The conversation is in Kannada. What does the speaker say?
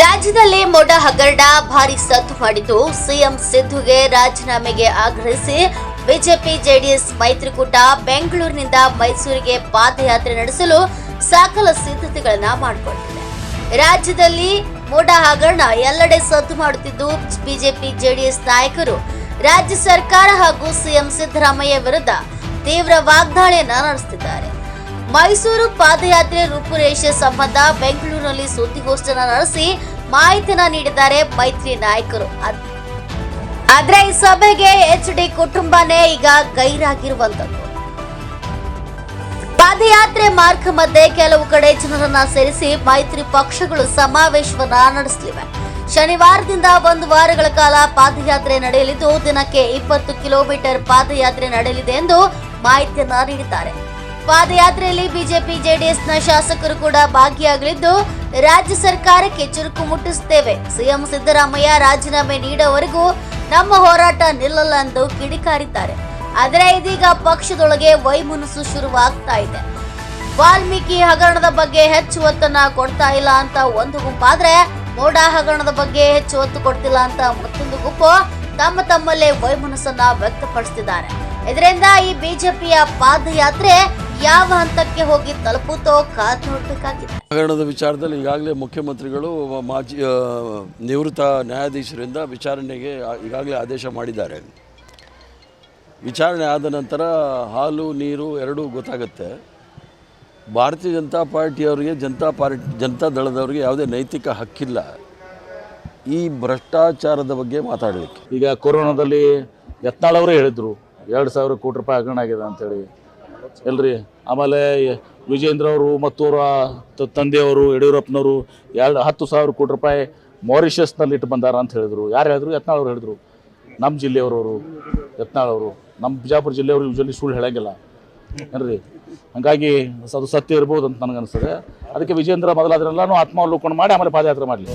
ರಾಜ್ಯದಲ್ಲಿ ಮೋಡ ಹಗರಣ, ಭಾರಿ ಸದ್ದು ಮಾಡಿದ್ದು ಸಿಎಂ ಸಿದ್ದುಗೆ ರಾಜೀನಾಮೆಗೆ ಆಗ್ರಹಿಸಿ ಬಿಜೆಪಿ, ಜೆಡಿಎಸ್ ಮೈತ್ರಿಕೂಟ ಬೆಂಗಳೂರಿನಿಂದ ಮೈಸೂರಿಗೆ ಪಾದಯಾತ್ರೆ ನಡೆಸಲು ಸಕಲ ಸಿದ್ಧತೆಗಳನ್ನ ಮಾಡಿಕೊಂಡಿದೆ ರಾಜ್ಯದಲ್ಲಿ ಮೋಡ ಹಗರಣ ಎಲ್ಲೆಡೆ ಸದ್ದು ಮಾಡುತ್ತಿದ್ದು ಬಿಜೆಪಿ, ಜೆಡಿಎಸ್ ನಾಯಕರು. ರಾಜ್ಯ ಸರ್ಕಾರ ಹಾಗೂ ಸಿಎಂ ಸಿದ್ದರಾಮಯ್ಯ ವಿರುದ್ಧ ತೀವ್ರ ವಾಗ್ದಾಳಿಯನ್ನ ನಡೆಸುತ್ತಿದ್ದಾರೆ ಮೈಸೂರು ಪಾದಯಾತ್ರೆ ರೂಪುರೇಷೆ ಸಂಬಂಧ ಬೆಂಗಳೂರಿನಲ್ಲಿ ಸುದ್ದಿಗೋಷ್ಠಿಯನ್ನು ನಡೆಸಿ ಮಾಹಿತಿಯನ್ನ ನೀಡಿದ್ದಾರೆ ಮೈತ್ರಿ ನಾಯಕರು. ಆದ್ರೆ ಈ ಸಭೆಗೆ ಎಚ್ ಡಿ ಕುಟುಂಬನೇ ಈಗ ಗೈರಾಗಿರುವಂತದ್ದು ಪಾದಯಾತ್ರೆ ಮಾರ್ಗ ಮಧ್ಯೆ ಕೆಲವು ಕಡೆ ಜನರನ್ನ ಸೇರಿಸಿ ಮೈತ್ರಿ ಪಕ್ಷಗಳು ಸಮಾವೇಶವನ್ನ ನಡೆಸಲಿವೆ. ಶನಿವಾರದಿಂದ ಒಂದು ವಾರಗಳ ಕಾಲ ಪಾದಯಾತ್ರೆ ನಡೆಯಲಿದ್ದು, ದಿನಕ್ಕೆ ಇಪ್ಪತ್ತು ಕಿಲೋಮೀಟರ್ ಪಾದಯಾತ್ರೆ ನಡೆಯಲಿದೆ ಎಂದು ಮಾಹಿತಿಯನ್ನ ನೀಡಿದ್ದಾರೆ. ಪಾದಯಾತ್ರೆಯಲ್ಲಿ ಬಿಜೆಪಿ, ಜೆಡಿಎಸ್ನ ಶಾಸಕರು ಕೂಡ ಭಾಗಿಯಾಗಲಿದ್ದು, ರಾಜ್ಯ ಸರ್ಕಾರಕ್ಕೆ ಚುರುಕು ಮುಟ್ಟಿಸುತ್ತೇವೆ. ಸಿಎಂ ಸಿದ್ದರಾಮಯ್ಯ ರಾಜೀನಾಮೆ ನೀಡುವವರೆಗೂ ನಮ್ಮ ಹೋರಾಟ ನಿಲ್ಲಲ್ಲ ಎಂದು ಕಿಡಿಕಾರಿದ್ದಾರೆ. ಆದರೆ ಇದೀಗ ಪಕ್ಷದೊಳಗೆ ವೈಮನಸ್ಸು ಶುರುವಾಗ್ತಾ ಇದೆ. ವಾಲ್ಮೀಕಿ ಹಗರಣದ ಬಗ್ಗೆ ಹೆಚ್ಚು ಒತ್ತನ್ನ ಕೊಡ್ತಾ ಇಲ್ಲ ಅಂತ ಒಂದು ಗುಂಪಾದ್ರೆ, ಮೋಡ ಹಗರಣದ ಬಗ್ಗೆ ಹೆಚ್ಚು ಒತ್ತು ಕೊಡ್ತಿಲ್ಲ ಅಂತ ಮತ್ತೊಂದು ಗುಂಪು ತಮ್ಮ ತಮ್ಮಲ್ಲೇ ವೈಮನಸ್ಸನ್ನ ವ್ಯಕ್ತಪಡಿಸುತ್ತಿದ್ದಾರೆ ಇದರಿಂದ ಈ ಬಿಜೆಪಿಯ ಪಾದಯಾತ್ರೆ ಯಾವ ಹಂತಕ್ಕೆ ಹೋಗಿ ತಲುಪುತ್ತೋ ಕಾದು ನೋಡ್ಬೇಕಾಗಿದೆ. ಹಗರಣದ ವಿಚಾರದಲ್ಲಿ ಈಗಾಗಲೇ ಮುಖ್ಯಮಂತ್ರಿಗಳು ಮಾಜಿ ನಿವೃತ್ತ ನ್ಯಾಯಾಧೀಶರಿಂದ ವಿಚಾರಣೆಗೆ ಈಗಾಗಲೇ ಆದೇಶ ಮಾಡಿದ್ದಾರೆ. ವಿಚಾರಣೆ ಆದ ನಂತರ ಹಾಲು ನೀರು ಎರಡೂ ಗೊತ್ತಾಗುತ್ತೆ. ಭಾರತೀಯ ಜನತಾ ಪಾರ್ಟಿಯವರಿಗೆ ಜನತಾ ಪಾರ್ಟಿ ಜನತಾ ದಳದವರಿಗೆ ಯಾವುದೇ ನೈತಿಕ ಹಕ್ಕಿಲ್ಲ. ಈ ಭ್ರಷ್ಟಾಚಾರದ ಬಗ್ಗೆ ಮಾತಾಡಲಿಕ್ಕೆ. ಈಗ ಕೊರೋನಾದಲ್ಲಿ ಯತ್ನಾಳ್ ಅವರೇ ಹೇಳಿದರು ಎರಡು ಸಾವಿರ ಕೋಟಿ ರೂಪಾಯಿ ಹಗರಣ ಆಗಿದೆ ಅಂತೇಳಿ. ಎಲ್ರಿ? ಆಮೇಲೆ ವಿಜೇಂದ್ರ ಅವರು ಮತ್ತು ಅವರ ತಂದೆಯವರು, ಯಡಿಯೂರಪ್ಪನವರು ಎರಡು ಹತ್ತು ಸಾವಿರ ಕೋಟಿ ರೂಪಾಯಿ ಮಾರಿಷಸ್ನಲ್ಲಿ ಇಟ್ಟು ಬಂದಾರ ಅಂತ ಹೇಳಿದರು. ಯಾರು ಹೇಳಿದ್ರು? ಯತ್ನಾಳ್ ಅವರು ಹೇಳಿದರು. ನಮ್ಮ ಜಿಲ್ಲೆಯವರವರು, ಯತ್ನಾಳ್ ಅವರು. ನಮ್ಮ ಬಿಜಾಪುರ ಜಿಲ್ಲೆಯವರು ಯೂಶಲಿ ಸುಳ್ಳು ಹೇಳೋಂಗಿಲ್ಲ. ಏನ್ರಿ? ಹಾಗಾಗಿ ಅದು ಸತ್ಯ ಇರ್ಬೋದು ಅಂತ ನನಗೆ ಅದಕ್ಕೆ ವಿಜೇಂದ್ರ ಮೊದಲಾದ್ರೆಲ್ಲಾನು ಆತ್ಮಾವಲೋಕನ ಮಾಡಿ ಆಮೇಲೆ ಪಾದಯಾತ್ರೆ ಮಾಡಲಿ.